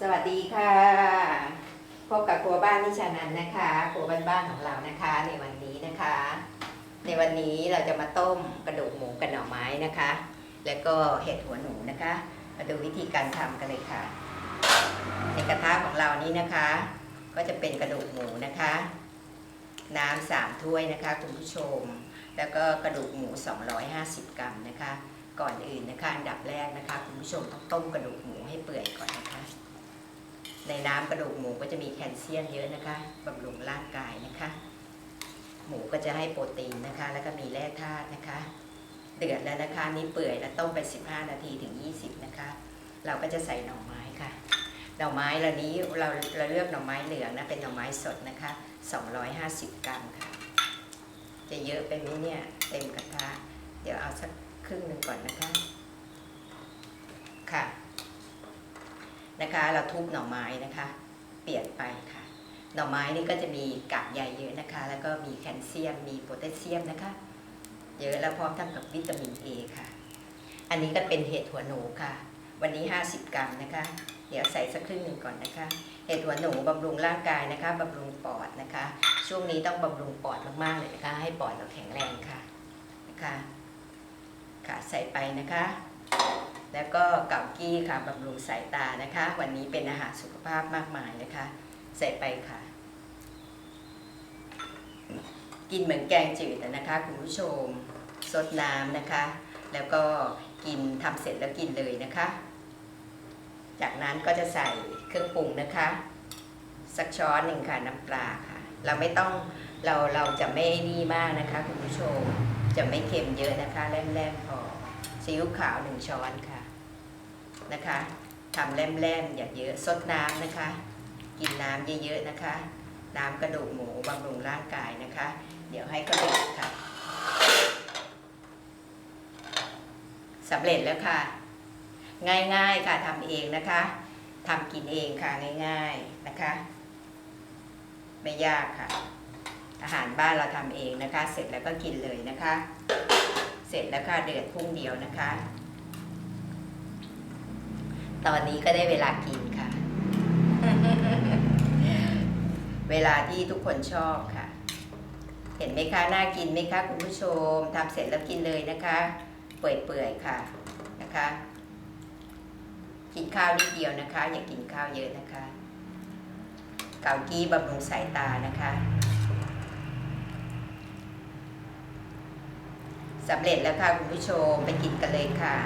สวัสดีค่ะ พบกับครัวบ้านนิชานันนะคะครัวบ้านๆของเรานะคะ ในวันนี้นะคะ ในวันนี้เราจะมาต้มกระดูกหมูกับหน่อไม้นะคะ แล้วก็เห็ดหัวหนูนะคะ มาดูวิธีการทำกันเลยค่ะ ในกระทะของเรานี้นะคะ ก็จะเป็นกระดูกหมูนะคะ น้ำสามถ้วยนะคะคุณผู้ชม แล้วก็กระดูกหมู 250 กรัมนะคะก่อนอื่นนะคะอันดับแรกนะคะ คุณผู้ชมต้องต้มกระดูกหมูให้เปื่อยก่อนนะคะ ในน้ำกระดูกหมูก็จะมีแคลเซียมเยอะนะคะบำรุงร่างกายนะคะ หมูก็จะให้โปรตีนนะคะ แล้วก็มีแร่ธาตุนะคะ เดือดแล้วนะคะนี่เปื่อยแล้วต้มไป 15 นาทีถึง 20 นะคะ เราก็จะใส่หน่อไม้ค่ะหน่อไม้เหล่านี้เราเราเลือกหน่อไม้เหลืองนะเป็นหน่อไม้สดนะคะ 250 กรัมค่ะ จะเยอะไปไหมเนี่ยเต็มกระทะเดี๋ยวเอาสักครึ่งหนึ่งก่อนนะคะค่ะ นะคะ เราทุบหน่อไม้นะคะ เปลี่ยนไปค่ะ หน่อไม้นี่ก็จะมีกากใยเยอะนะคะ แล้วก็มีแคลเซียม มีโพแทสเซียมนะคะ เยอะแล้วพร้อมทั้งกับวิตามินเอค่ะ อันนี้ก็เป็นเห็ดหัวหนูค่ะ วันนี้ 50 กรัมนะคะ เดี๋ยวใส่สักครึ่งหนึ่งก่อนนะคะ เห็ดหัวหนูบำรุงร่างกายนะคะบำรุงปอดนะคะ ช่วงนี้ต้องบำรุงปอดมากๆเลยนะคะ ให้ปอดเราแข็งแรงค่ะนะคะค่ะใส่ไปนะคะ แล้วก็เกากี้ค่ะบำรุงสายตานะคะ วันนี้เป็นอาหารสุขภาพมากมายนะคะ ใส่ไปค่ะ กินเหมือนแกงจืดนะคะคุณผู้ชมซดน้ำนะคะ แล้วก็กินทำเสร็จแล้วกินเลยนะคะ จากนั้นก็จะใส่เครื่องปรุงนะคะ สักช้อนหนึ่งค่ะน้ำปลาค่ะ เราไม่ต้องเราเราจะไม่นี่มากนะคะคุณผู้ชมจะไม่เค็มเยอะนะคะแล่มๆพอซีอิ๊วขาวหนึ่งช้อนค่ะ นะคะทำแล่มๆอย่าเยอะซดน้ำนะคะ กินน้ำเยอะๆนะคะ น้ำกระดูกหมูบำรุงร่างกายนะคะ เดี๋ยวให้กระดูกค่ะสำเร็จแล้วค่ะ ง่ายๆค่ะทำเองนะคะทำกินเองค่ะง่าย ๆนะคะ ไม่ยากค่ะ อาหารบ้านเราทำเองนะคะ เสร็จแล้วก็กินเลยนะคะ เสร็จแล้วค่ะเดือดพุ่งเดียวนะคะ ตอนนี้ก็ได้เวลากินค่ะ เวลาที่ทุกคนชอบค่ะ เห็นไหมคะน่ากินไหมคะคุณผู้ชมทำเสร็จแล้วกินเลยนะคะ เปื่อยๆค่ะนะคะ กินข้าวนิดเดียวนะคะ อย่ากินข้าวเยอะนะคะ เกากี้บำรุงสายตานะคะสำเร็จแล้วค่ะคุณผู้ชมไปกินกันเลยค่ะ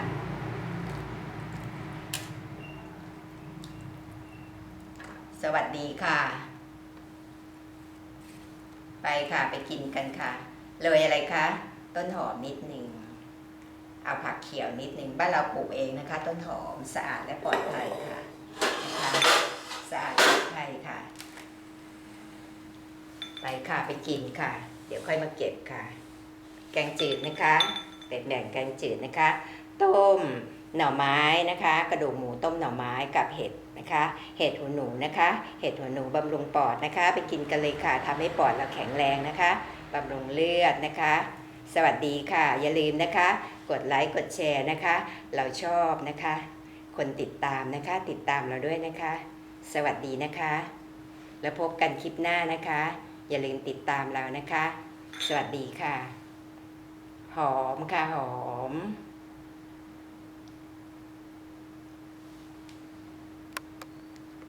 สวัสดีค่ะ ไปค่ะไปกินกันค่ะเลยอะไรคะ ต้นหอมนิดหนึ่งเอาผักเขียวนิดหนึ่งบ้านเราปลูกเองนะคะ ต้นหอมสะอาดและปลอดภัยค่ะนะคะสะอาดปลอดภัยค่ะ ไปค่ะไปกินค่ะ เดี๋ยวค่อยมาเก็บค่ะ แกงจืดนะคะเป็นแบ่งแกงจืดนะคะ ต้มหน่อไม้นะคะ กระดูกหมูต้มหน่อไม้กับเห็ด นะคะ เห็ดหัวหนูนะคะ เห็ดหัวหนูบำรุงปอดนะคะ ไปกินกันเลยค่ะทำให้ปอดเราแข็งแรงนะคะบำรุงเลือดนะคะ สวัสดีค่ะ อย่าลืมนะคะ กดไลค์กดแชร์นะคะ เราชอบนะคะ คนติดตามนะคะ ติดตามเราด้วยนะคะ สวัสดีนะคะ แล้วพบกันคลิปหน้านะคะ อย่าลืมติดตามเรานะคะ สวัสดีค่ะ หอมค่ะหอม